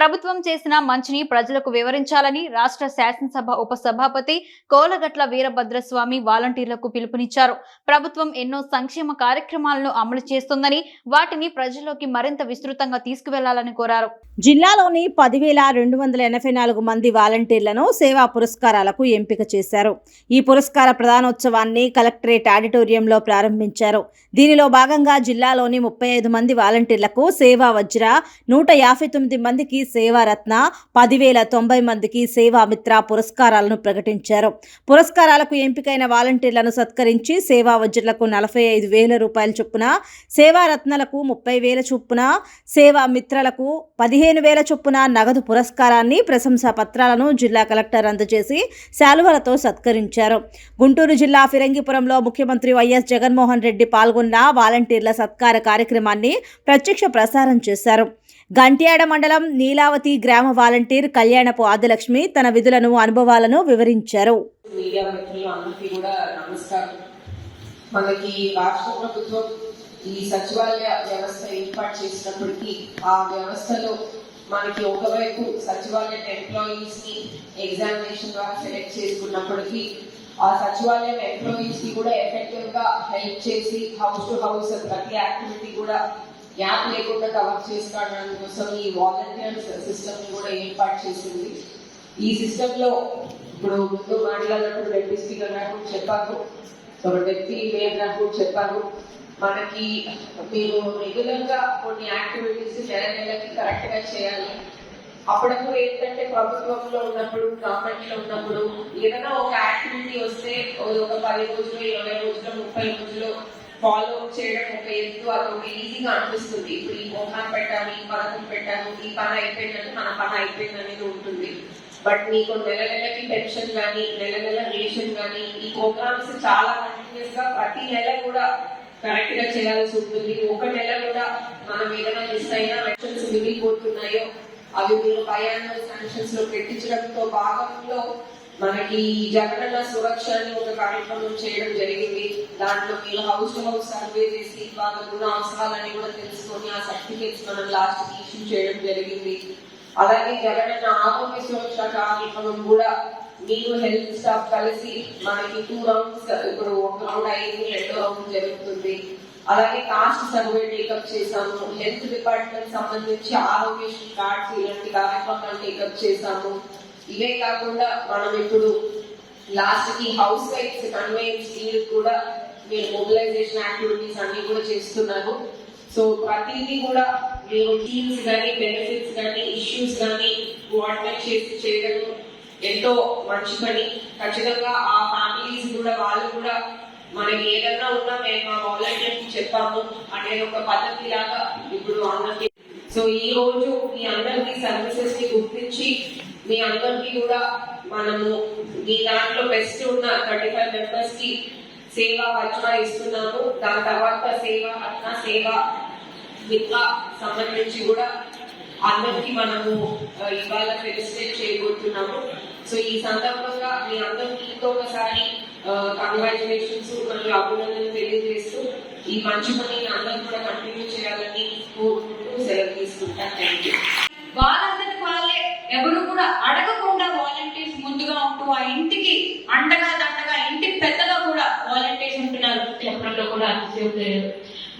ప్రభుత్వం చేసిన మంచిని ప్రజలకు వివరించాలని రాష్ట్ర శాసనసభ ఉప సభాపతి కోలగట్ల వీరభద్రస్వామి వాలంటీర్లకు పిలుపునిచ్చారు. ప్రభుత్వం ఎన్నో సంక్షేమ కార్యక్రమాలను అమలు చేస్తుందని వాటిని ప్రజల్లోకి మరింత విస్తృతంగా తీసుకువెళ్ళాలని కోరారు. జిల్లాలోని పదివేల రెండు వందల ఎనభై నాలుగు మంది వాలంటీర్లను సేవా పురస్కారాలకు ఎంపిక చేశారు. ఈ పురస్కార ప్రధానోత్సవాన్ని కలెక్టరేట్ ఆడిటోరియంలో ప్రారంభించారు. దీనిలో భాగంగా జిల్లాలోని ముప్పై ఐదు మంది వాలంటీర్లకు సేవా వజ్ర నూట యాభై తొమ్మిది మందికి సేవారత్న పదివేల తొంభై మందికి సేవా మిత్ర పురస్కారాలను ప్రకటించారు. పురస్కారాలకు ఎంపికైన వాలంటీర్లను సత్కరించి సేవా వజ్రలకు నలభై ఐదు వేల రూపాయల చొప్పున సేవారత్నలకు ముప్పై వేల చొప్పున సేవా మిత్రలకు పదిహేను వేల చొప్పున నగదు పురస్కారాన్ని ప్రశంసా పత్రాలను జిల్లా కలెక్టర్ అందజేసి శాలువలతో సత్కరించారు. గుంటూరు జిల్లా ఫిరంగిపురంలో ముఖ్యమంత్రి వైఎస్ జగన్మోహన్ రెడ్డి పాల్గొన్న వాలంటీర్ల సత్కార కార్యక్రమాన్ని ప్రత్యక్ష ప్రసారం చేశారు. గంట్యాడ మండలం నీలావతి గ్రామ వాలంటీర్ కళ్యాణపు ఆదిలక్ష్మి తన విధులను అనుభవాలను వివరించారు. మనకి రాష్ట్ర ప్రభుత్వం ఈ సచివాలయ వ్యవస్థ ఏర్పాటు చేసినప్పటికీ ఆ వ్యవస్థలో మనకి ఒకవైపు సచివాలయం ఎంప్లాయీస్ని ఎగ్జామినేషన్ ద్వారా సెలెక్ట్ చేసుకున్నప్పటికీ ఆ సచివాలయం ఎంప్లాయీస్కి కూడా ఎఫెక్టివ్గా హెల్ప్ చేసి హౌస్ టు హౌస్ ప్రతి యాక్టివిటీ కూడా గ్యాప్ లేకుండా కవర్ చేసుకోవడం కోసం ఈ వాలంటీర్స్ సిస్టమ్ని కూడా ఏర్పాటు చేసింది. ఈ సిస్టమ్లో ఇప్పుడు ముందు మాట్లాడినప్పుడు డెప్యూటీ స్పీకర్ గారు చెప్పారు. ఒక డెప్యూటీ మేయర్ గారు చెప్పారు. మనకి మీరు రెగ్యులర్గా కొన్ని యాక్టివిటీస్ నెల నెలకి కరెక్ట్గా చేయాలి. అప్పుడప్పుడు ఏంటంటే ప్రభుత్వంలో ఉన్నప్పుడు గవర్నమెంట్లో ఉన్నప్పుడు ఏదైనా ఒక యాక్టివిటీ వస్తే ఒక పది రోజులు ఇరవై రోజులు ముప్పై రోజులు ఫాలో చేయడం ఒక ఎత్తు అది ఒక ఈజీగా అనిపిస్తుంది. ఇప్పుడు ఈ మొహం పెట్టాము ఈ పథకం పెట్టాము ఈ పని అయిపోయిందంటే మన పని అయిపోయింది అనేది ఉంటుంది. బట్ మీకు నెల నెలకి పెన్షన్ కానీ నెల నెల రేషన్ కానీ ఈ ప్రోగ్రామ్స్ చాలా కంటిన్యూస్గా ప్రతి నెల కూడా కరెక్ట్గా చేయాల్సి ఉంటుంది. ఒక నెల కూడా మనం ఏదైనా మిస్ అయినా పెన్షన్స్ మిగిలిపోతున్నాయో అవి మీరు భయాన్ని శాంక్షన్స్లో పెట్టించడంతో భాగంలో మనకి ఈ జగనన్న సురక్ష అని ఒక కార్యక్రమం చేయడం జరిగింది. దాంట్లో మీరు హౌస్ టు హౌస్ సర్వే చేసి వాళ్ళ ఉన్న అవసరాలని కూడా తెలుసుకొని ఆ సర్టిఫికేట్స్ మనం లాస్ట్ ఇష్యూ చేయడం జరిగింది. అలాగే జగనన్న ఆరోగ్య సురక్ష కార్యక్రమం కూడా మీరు హెల్త్ స్టాఫ్ కలిసి మనకి టూ రౌండ్స్ ఇప్పుడు ఒక రౌండ్ అయింది రెండో రౌండ్ జరుగుతుంది. అలాగే కాస్ట్ సర్వే టేకప్ చేశాము. హెల్త్ డిపార్ట్మెంట్ సంబంధించి ఆరోగ్య కార్డ్స్ ఇలాంటి కార్యక్రమాలు టేకప్ చేశాము. ఇవే కాకుండా మనం ఇప్పుడు లాస్ట్కి హౌస్ వైఫ్స్ కన్వెన్స్ స్కీల్ కూడా మీరు మొబిలైజేషన్ యాక్టివిటీస్ అన్ని కూడా చేస్తున్నారు. సో ప్రతిదీ కూడా మీరు స్కీమ్స్ కానీ బెనిఫిట్స్ కానీ ఇష్యూస్ కానీ కోఆర్డినేట్ చేసి చేయడం ఎంతో మంచి పని. ఖచ్చితంగా ఆ ఫ్యామిలీస్ కూడా వాళ్ళు కూడా మనకి ఏదన్నా ఉన్నా మేము మా వాలంటీర్స్ చెప్పాము. అనే ఒక పద్ధతి లాగా ఇప్పుడు అందరికి. సో ఈ రోజు మీ అందరికి సర్వీసెస్ని గుర్తించి మీ అందరికి కూడా మనము మీ దాంట్లో బెస్ట్ ఉన్న థర్టీ ఫైవ్ మెంబర్స్కి సేవ వచన ఇస్తున్నాము. దాని తర్వాత సేవ అట్న సేవ మిత్ర సంబంధించి కూడా అందరికి మనము ఇవాళ ఫెలిసిటేట్ చేయబోతున్నాము. సో ఈ సందర్భంగా మీ అందరికీ ఒకసారి కంగ్రాచులేషన్స్ మరియు అభినందనలు తెలియజేస్తూ ఈ మంచి పని అందరూ కూడా కంటిన్యూ చేయాలని కోరుకుంటూ సెలవు తీసుకుంటా. థ్యాంక్ యూ వాళ్ళందరికి వాళ్ళే ఎవరు కూడా అడగకుండా వాలంటీర్స్ ముందుగా ఉంటూ ఆ ఇంటికి అండగా దండగా ఇంటికి పెద్దగా కూడా వాలంటీర్స్ ఉంటున్నారు. చెప్పడంలో కూడా అతిశయోక్తి లేదు.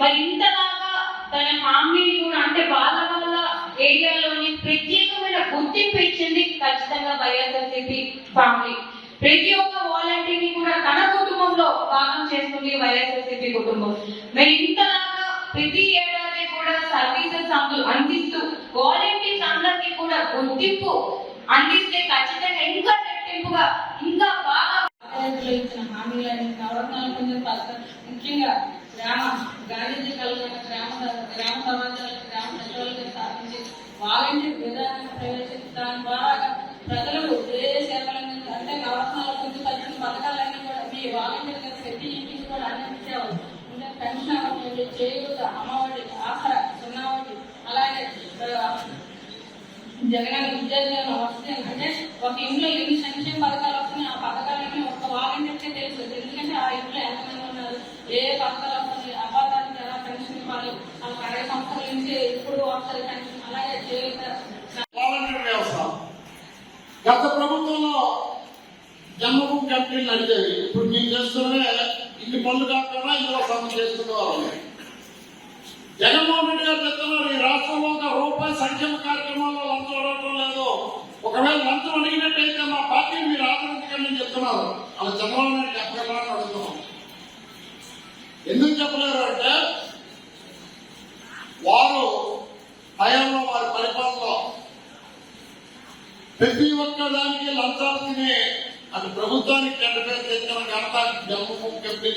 మరి ఇంతలాగా తన ఫ్యామిలీని కూడా అంటే వాళ్ళ వాళ్ళ ఏరియాలోని ప్రత్యేకమైన గుర్తింపు ఇచ్చింది ఖచ్చితంగా వైఎస్ఆర్సీపీ ఫ్యామిలీ. ప్రతి ఒక్క వాలంటీర్ని కూడా తన కుటుంబంలో భాగం చేసుకుంది వైఎస్ఆర్సీపీ కుటుంబం. మరి ఇంతలాగా ప్రతి ఏడాది కూడా సర్వీసెస్ అందు అందిస్తూ వాలంటీర్స్ అందరికీ కూడా గుర్తింపు అందిస్తే ఖచ్చితంగా ఇంకా రెట్టింపుగా ఇంకా బాగా ఇచ్చిన హామీలని నవరత్నాల ముఖ్యంగా గ్రామ గాంధీజీ కలిగిన గ్రామ గ్రామ గ్రామ పథకాలన్నీ కూడా మీ వాలంటీర్ కింద ప్రతి ఇంటికి కూడా అందించేవారు అంటే పెన్షన్ అవ్వండి చేయూత అమ్మఒడి ఆసరా సున్నావడి అలాగే జగనన్న జగన్ విద్యార్థులను వస్తే అంటే ఒక ఇంట్లో ఎన్ని సంక్షేమ పథకాలు వస్తున్నాయి ఆ పథకాలన్నీ ఒక వాలంటీర్కే తెలుసు. ఎందుకంటే ఆ ఇంట్లో ఎంతమంది ఉన్నారు ఏ పథకాలు వస్తుంది అపాతానికి ఎలా పెన్షన్ ఇవ్వాలి వాళ్ళకి అరవై సంవత్సరాల నుంచి ఎప్పుడు వస్తారు పెన్షన్. అలాగే చేయూత గత ప్రభుత్వంలో జన్మభూమి కంపెనీలు నడిచేవి ఇప్పుడు మేము చేస్తున్నవే ఇన్ని పనులు కాకుండా ఇందులో పనులు చేస్తున్నారు. జగన్మోహన్ రెడ్డి గారు చెప్తున్నారు ఈ రాష్ట్రంలో ఒక రూపాయి సంక్షేమ కార్యక్రమాల్లో లంచం అడగటం లేదు. ఒకవేళ లంచం అడిగినట్టయితే మా పార్టీని మీరు ఆదరించకండి చెప్తున్నారు. అలా చంద్రబాబు నాయుడు చెప్పగలరా అడుగుతున్నాం. ఎందుకు చెప్పలేరు అంటే వారు హయాంలో వారి పరిపాలనలో ప్రతి ఒక్క దానికి లంచాలు తినే అది ప్రభుత్వానికి చెడ్డ పేరు తెచ్చిన జమ్మూ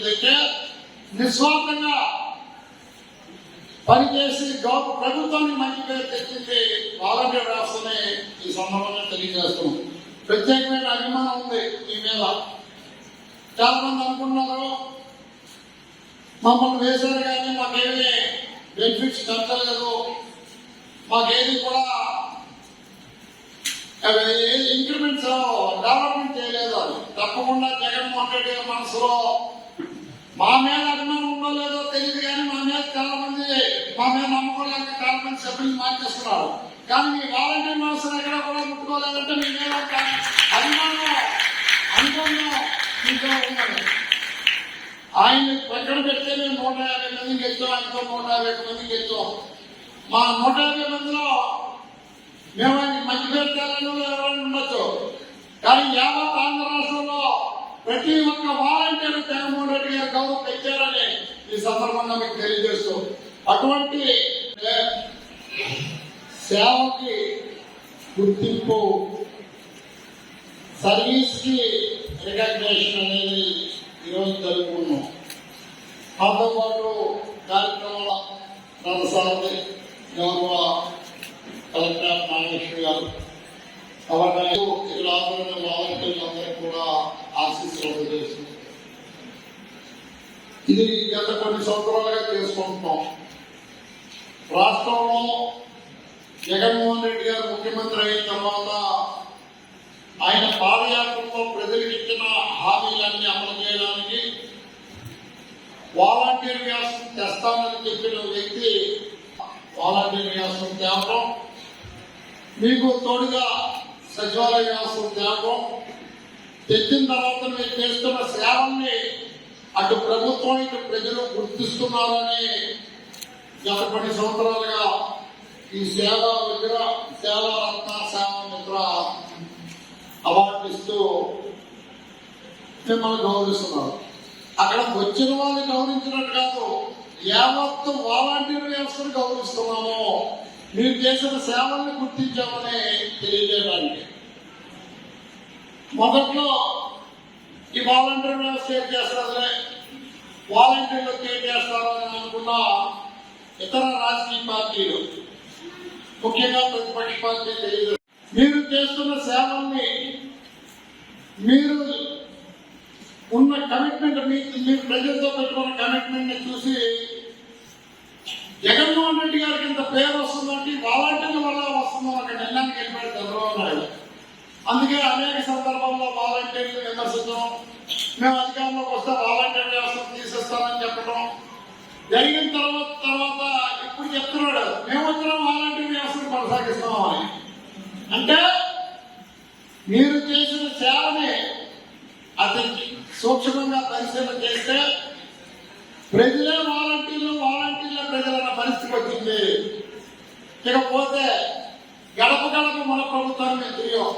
అయితే నిస్వార్థంగా పనిచేసి గౌరవ ప్రభుత్వానికి మంచి పేరు తెచ్చింది వాలంటీర్ రాష్ట్రమే ఈ సందర్భంగా తెలియజేస్తున్నాం ప్రత్యేకమైన అభిమానం ఉంది ఈ మీద. చాలా మంది అనుకున్నారు మమ్మల్ని వేశారు కానీ మాకేమీ బెనిఫిట్స్ దక్కలేదు మాకేది కూడా ఇంక్రిమెంట్స్ డెవలప్మెంట్ తప్పకుండా జగన్మోహన్ రెడ్డి గారి మనసులో మా మీద అభిమానం ఉందో లేదో తెలియదు కానీ మా మీద చాలా మంది మా మీద నమ్మకం లేక చాలా మంది సభ్యులు మార్చేస్తున్నారు. కానీ మీ వాలంటీర్ వ్యవస్థను ఎక్కడ కూడా ముట్టుకోలేదంటే మీ మీద అభిమానం అనుకున్నాం మీతో ఉన్నది. ఆయన పక్కన పెడితే మేము నూట యాభై మంది గెలిచాం ఆయనతో నూట యాభై మంది గెలిచాం. మా నూట యాభై మందిలో మేము ఆయన మంచి పేరు తెలంగాణలో ఎవరైనా ఉండొచ్చు. కానీ యావత్ ఆంధ్ర రాష్ట్రంలో ప్రతి ఒక్క వాలంటీర్ జగన్మోహన్ రెడ్డి గారు గౌరవం పెంచారని ఈ సందర్భంగా మీకు తెలియజేస్తూ అటువంటి సేవకి గుర్తింపు సర్వీస్కి రికగ్నేషన్ అనేది గత సంవత్సరాలుగా చేసుకుంటున్నాం. రాష్ట్రంలో జగన్మోహన్ రెడ్డి గారు ముఖ్యమంత్రి అయిన తర్వాత ఆయన పాదయాత్రలో ప్రజలకు ఇచ్చిన హామీలన్నీ అమలు చేయడానికి వాలంటీర్ వ్యవస్థ తెస్తామని చెప్పిన వ్యక్తి వాలంటీర్ వ్యాసం తేవడం మీకు తోడుగా సచివాలయ వ్యవస్థ తేవడం తెచ్చిన తర్వాత మీరు చేస్తున్న సేవల్ని అటు ప్రభుత్వం ఇటు ప్రజలు గుర్తిస్తున్నారని గత పది సంవత్సరాలుగా ఈ సేవా మిత్ర సేవ రత్న సేవా మిత్ర అవార్డు ఇస్తూ మిమ్మల్ని గౌరవిస్తున్నారు. అక్కడ వచ్చిన వాళ్ళని గౌరవించినట్టు కాదు యావత్తు వాలంటీర్ వ్యవస్థను గౌరవిస్తున్నాము. మీరు చేసిన సేవల్ని గుర్తించామని తెలియజేయడానికి. మొదట్లో ఈ వాలంటీర్ వ్యవస్థ ఏం చేస్తారులే వాలంటీర్లకు ఏం చేస్తారు అని అనుకున్న ఇతర రాజకీయ పార్టీలు ముఖ్యంగా ప్రతిపక్ష పార్టీ తెలియదు మీరు చేస్తున్న సేవల్ని మీరు ఉన్న కమిట్మెంట్ మీకు మీరు ప్రజలతో పెట్టుకున్న కమిట్మెంట్ని చూసి జగన్మోహన్ రెడ్డి గారికి ఇంత పేరు వస్తుందంటే వాలంటీర్ల వల్ల వస్తుందని ఒక నిర్ణయానికి వెళ్ళిపోయాడు చంద్రబాబు నాయుడు అందుకే అనేక సందర్భాల్లో వాలంటీర్లు విమర్శించడం మేము అధికారంలోకి వస్తే వాలంటీర్ వ్యవస్థ తీసేస్తామని చెప్పడం. జరిగిన తర్వాత తర్వాత ఇప్పుడు చెప్తున్నాడు. మేము వచ్చిన వాలంటీర్ వ్యవస్థను కొనసాగిస్తామని అంటే మీరు చేసిన సేవని అతనికి సూక్ష్మంగా పరిశీలన చేస్తే ప్రజలే వాలంటీర్లు వాలంటీర్లే ప్రజలన్న పరిస్థితి వచ్చింది. ఇకపోతే గడప గడప మన ప్రభుత్వాన్ని మేము తిరిగాం.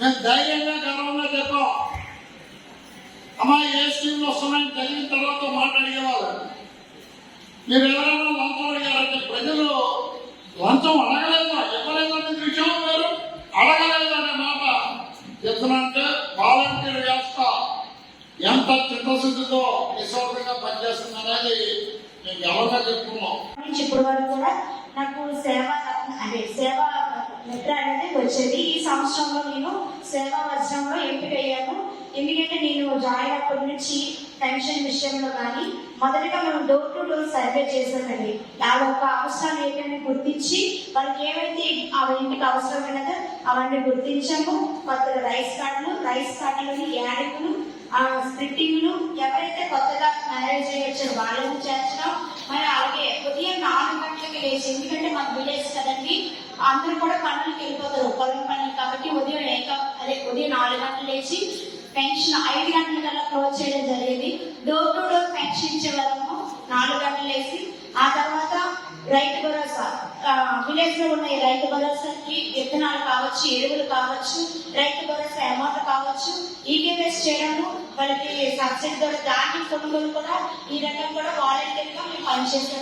మేము ధైర్యంగా గర్వంగా చెప్పాం. అమ్మా ఏ స్కీమ్లు వస్తున్నాయని జరిగిన తర్వాత మాట అడిగేవాళ్ళు మీరు ఎవరైనా లంచం అడిగారంటే ప్రజలు లంచం అడగలేదు ఇవ్వలేదనే విషయం వేరు అడగలేదు అనే మాట చెప్తున్నానంటే వాలంటీర్ వ్యవస్థ ఎంత చిత్తశుద్ధితో నిస్వార్థంగా పనిచేస్తుంది అనేది మేము ఎవరిగా చెప్పుకున్నాం. ఇప్పటి వరకు కూడా నాకు సేవ అంటే సేవ మిత్ర అనేది వచ్చేది. ఈ సంవత్సరంలో నేను సేవా వజ్రంలో ఎంపిక అయ్యాను. ఎందుకంటే నేను జాయిన్ అప్పటి నుంచి పెన్షన్ విషయంలో కానీ మొదటగా మనం డోర్ టు డోర్ సర్వే చేసామండి వాళ్ళ యొక్క అవసరాలు ఏంటని గుర్తించి వాళ్ళకి ఏమైతే ఆ ఇంటికి అవసరమైనదో అవన్నీ గుర్తించాము. కొత్తగా రైస్ కార్డులు రైస్ కార్డులని యాడికులు ఆ స్ప్లిట్టింగ్లు ఎవరైతే కొత్తగా మ్యారేజ్ అయ్యొచ్చారో వాళ్ళని చేర్చడం. మరి అలాగే ఉదయం నాలుగు గంటలకి లేచి ఎందుకంటే మాకు విలేజ్ కదండి అందరూ కూడా పనులకు వెళ్ళిపోతారు. పొలం పనులు కాబట్టి ఉదయం వేయకపోతే ఉదయం నాలుగు గంటలు లేచి పెన్షన్ ఐదు గంటల కల్లా క్లోజ్ చేయడం జరిగింది. డోర్ టు డోర్ పెన్షన్ ఇచ్చే వరకు నాలుగు గంటలు వేసి ఆ తర్వాత రైతు భరోసా విలేజ్లో ఉన్న ఈ రైతు భరోసాకి విత్తనాలు కావచ్చు ఎరువులు కావచ్చు రైతు భరోసా అమౌంట్ కావచ్చు ఈకేవైస్ చేయడము వాళ్ళకి సబ్సిడీ ద్వారా దాని కొనుగోలు కూడా ఈ రకం కూడా వాలంటీర్గా మేము పనిచేస్తాం